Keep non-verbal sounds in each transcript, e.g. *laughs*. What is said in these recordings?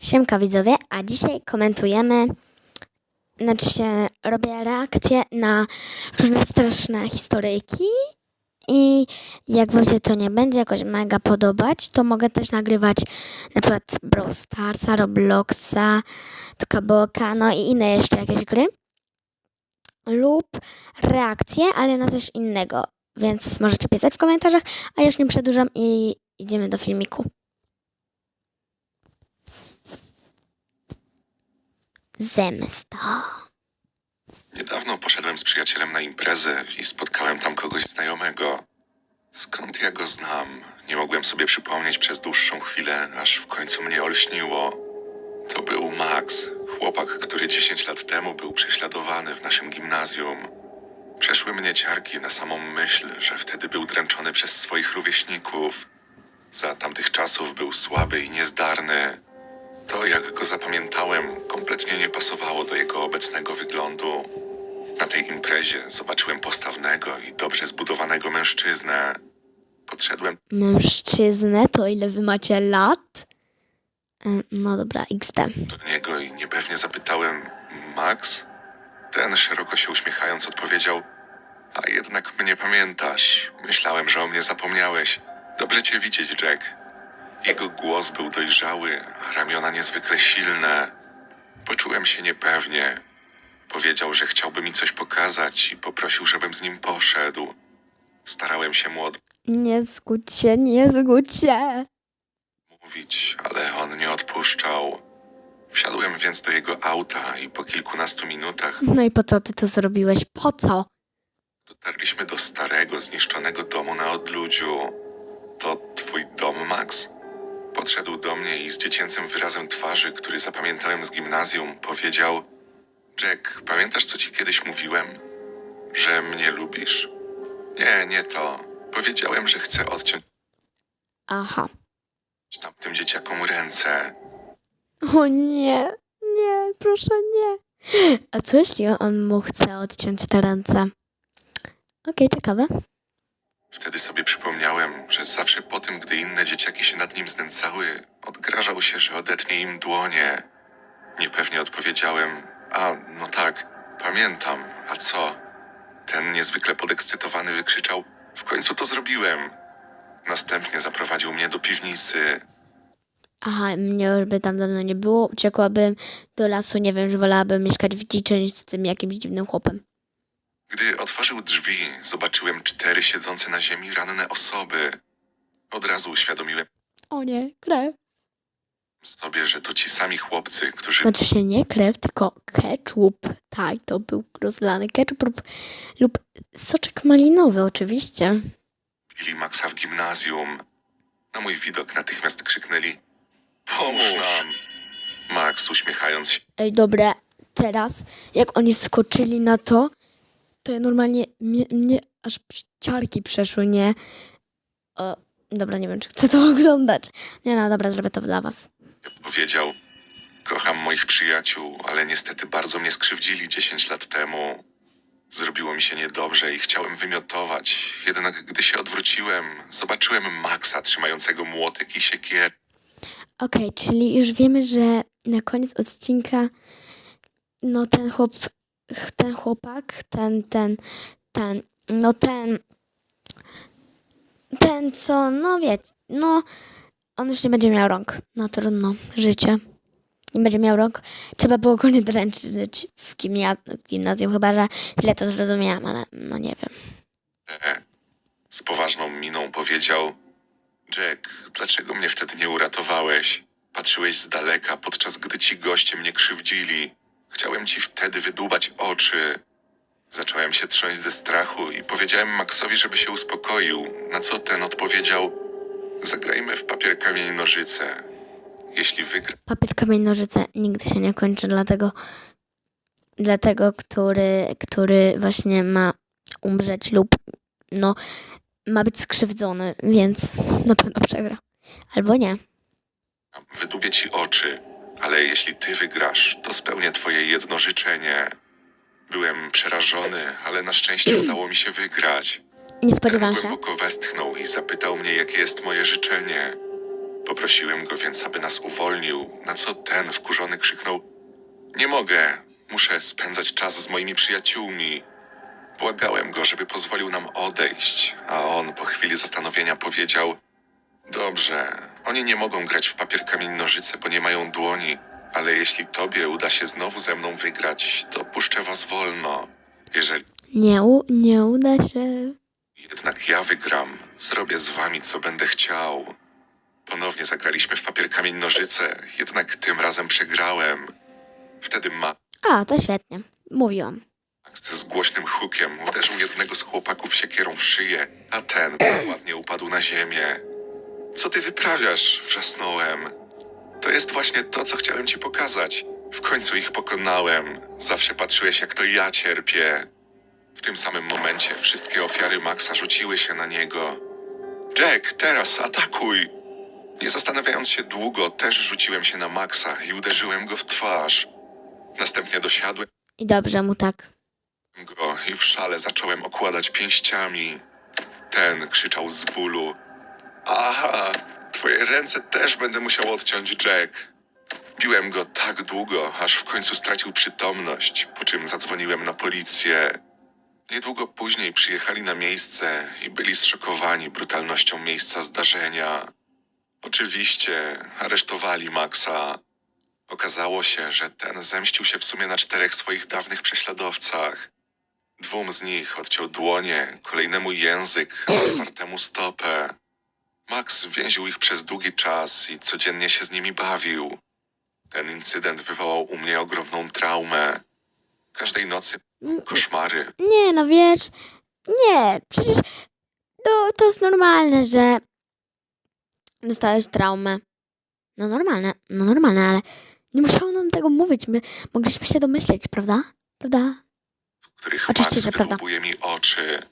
Siemka widzowie, a dzisiaj komentujemy, znaczy się robię reakcję na różne straszne historyjki i jak wam się to nie będzie jakoś mega podobać, to mogę też nagrywać na przykład Brawl Starsa, Robloxa, Tukaboka, no i inne jeszcze jakieś gry lub reakcje, ale na coś innego, więc możecie pisać w komentarzach, a już nie przedłużam i idziemy do filmiku. Zemsta. Niedawno poszedłem z przyjacielem na imprezę i spotkałem tam kogoś znajomego. Skąd ja go znam? Nie mogłem sobie przypomnieć przez dłuższą chwilę, aż w końcu mnie olśniło. To był Max, chłopak, który 10 lat temu był prześladowany w naszym gimnazjum. Przeszły mnie ciarki na samą myśl, że wtedy był dręczony przez swoich rówieśników. Za tamtych czasów był słaby i niezdarny. Go zapamiętałem, kompletnie nie pasowało do jego obecnego wyglądu. Na tej imprezie zobaczyłem postawnego i dobrze zbudowanego mężczyznę. Podszedłem Mężczyznę, to ile wy macie lat? E, No dobra, XD. do niego i niepewnie zapytałem: Max? Ten szeroko się uśmiechając odpowiedział: A jednak mnie pamiętasz. Myślałem, że o mnie zapomniałeś. Dobrze cię widzieć, Jack. Jego głos był dojrzały, a ramiona niezwykle silne. Poczułem się niepewnie. Powiedział, że chciałby mi coś pokazać i poprosił, żebym z nim poszedł. Starałem się mu Nie zgódź się, nie zgódź się. odmówić, ale on nie odpuszczał. Wsiadłem więc do jego auta i po kilkunastu minutach No i po co ty to zrobiłeś? Po co? Dotarliśmy do starego, zniszczonego domu na odludziu. To twój dom, Max? Podszedł do mnie i z dziecięcym wyrazem twarzy, który zapamiętałem z gimnazjum, powiedział: Jack, pamiętasz, co ci kiedyś mówiłem? Że mnie lubisz? Nie, nie to. Powiedziałem, że chcę odciąć Aha. tamtym dzieciakom ręce. O nie, nie, proszę nie. A co jeśli on mu chce odciąć te ręce? Okej, ciekawe. Wtedy sobie przypomniałem, że zawsze po tym, gdy inne dzieciaki się nad nim znęcały, odgrażał się, że odetnie im dłonie. Niepewnie odpowiedziałem, a no tak, pamiętam, a co? Ten niezwykle podekscytowany wykrzyczał, w końcu to zrobiłem. Następnie zaprowadził mnie do piwnicy. Aha, mnie by tam dawno nie było. Uciekłabym do lasu, nie wiem, że wolałabym mieszkać w dziczy niż z tym jakimś dziwnym chłopem. Gdy otworzył drzwi, zobaczyłem cztery siedzące na ziemi ranne osoby. Od razu uświadomiłem O nie, krew. sobie, że to ci sami chłopcy, którzy Znaczy się nie krew, tylko ketchup. Tak, to był rozlany ketchup lub, lub soczek malinowy oczywiście. bili Maxa w gimnazjum. Na mój widok natychmiast krzyknęli: Pomóż nam! Max, uśmiechając się, Ej, dobra, teraz jak oni skoczyli na to, to ja normalnie mnie, mnie aż ciarki przeszły, nie? O, dobra, nie wiem, czy chcę to *laughs* oglądać. Nie no, dobra, zrobię to dla was. powiedział: Kocham moich przyjaciół, ale niestety bardzo mnie skrzywdzili 10 lat temu. Zrobiło mi się niedobrze i chciałem wymiotować. Jednak gdy się odwróciłem, zobaczyłem Maxa trzymającego młotek i siekier. Okej, czyli już wiemy, że na koniec odcinka no ten chłop, ten chłopak, ten, ten, ten, no ten, ten co, no wiecie, no on już nie będzie miał rąk. No trudno, życie. Nie będzie miał rąk. Trzeba było go nie dręczyć w gimnazjum, chyba że źle to zrozumiałam, ale no nie wiem. Z poważną miną powiedział: Jack, dlaczego mnie wtedy nie uratowałeś? Patrzyłeś z daleka, podczas gdy ci goście mnie krzywdzili. Chciałem ci wtedy wydłubać oczy. Zacząłem się trząść ze strachu i powiedziałem Maxowi, żeby się uspokoił, na co ten odpowiedział: Zagrajmy w papier, kamień, nożyce. Jeśli wygra, Papier, kamień, nożyce nigdy się nie kończy, dlatego, dlatego który, który właśnie ma umrzeć lub no, ma być skrzywdzony, więc na pewno przegra. Albo nie. wydubię ci oczy, ale jeśli ty wygrasz, to spełnię twoje jedno życzenie. Byłem przerażony, ale na szczęście udało mi się wygrać. Nie spodziewałam się. głęboko westchnął i zapytał mnie, jakie jest moje życzenie. Poprosiłem go więc, aby nas uwolnił, na co ten wkurzony krzyknął: Nie mogę, muszę spędzać czas z moimi przyjaciółmi. Błagałem go, żeby pozwolił nam odejść, a on po chwili zastanowienia powiedział: Dobrze, oni nie mogą grać w papier kamień nożyce, bo nie mają dłoni, ale jeśli tobie uda się znowu ze mną wygrać, to puszczę was wolno. Jeżeli Nie, u, nie uda się. jednak ja wygram, zrobię z wami, co będę chciał. Ponownie zagraliśmy w papier kamień nożyce, jednak tym razem przegrałem. Wtedy Max A, to świetnie. Mówiłam. z głośnym hukiem uderzył jednego z chłopaków siekierą w szyję, a ten ładnie upadł na ziemię. Co ty wyprawiasz? wrzasnąłem. To jest właśnie to, co chciałem ci pokazać. W końcu ich pokonałem. Zawsze patrzyłeś, jak to ja cierpię. W tym samym momencie wszystkie ofiary Maxa rzuciły się na niego. Jack, teraz atakuj! Nie zastanawiając się długo, też rzuciłem się na Maxa i uderzyłem go w twarz. Następnie dosiadłem I dobrze mu tak. go i w szale zacząłem okładać pięściami. Ten krzyczał z bólu. Aha, twoje ręce też będę musiał odciąć, Jack. Biłem go tak długo, aż w końcu stracił przytomność, po czym zadzwoniłem na policję. Niedługo później przyjechali na miejsce i byli zszokowani brutalnością miejsca zdarzenia. Oczywiście aresztowali Maxa. Okazało się, że ten zemścił się w sumie na czterech swoich dawnych prześladowcach. Dwóm z nich odciął dłonie, kolejnemu język, a czwartemu stopę. Max więził ich przez długi czas i codziennie się z nimi bawił. Ten incydent wywołał u mnie ogromną traumę. Każdej nocy Mm, koszmary. Nie, no wiesz, nie, przecież to, to jest normalne, że dostałeś traumę. No normalne, no normalne, ale nie musiało nam tego mówić. My mogliśmy się domyśleć, prawda? Prawda? w których Oczywiście, Max że prawda. mi oczy.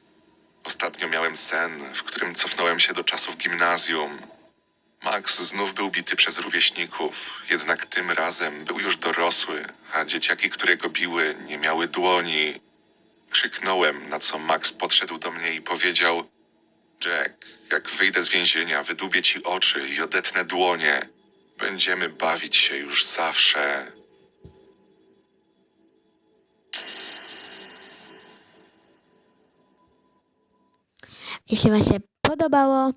Ostatnio miałem sen, w którym cofnąłem się do czasów gimnazjum. Max znów był bity przez rówieśników, jednak tym razem był już dorosły, a dzieciaki, które go biły, nie miały dłoni. Krzyknąłem, na co Max podszedł do mnie i powiedział: Jack, jak wyjdę z więzienia, wydubię ci oczy i odetnę dłonie. Będziemy bawić się już zawsze. Jeśli Wam się podobało,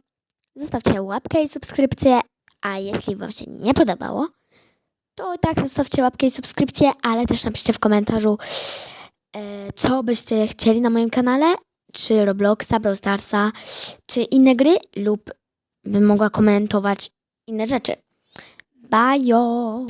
zostawcie łapkę i subskrypcję, a jeśli Wam się nie podobało, to tak zostawcie łapkę i subskrypcję, ale też napiszcie w komentarzu, e, co byście chcieli na moim kanale, czy Robloxa, Brawl Starsa, czy inne gry, lub bym mogła komentować inne rzeczy. Bajo!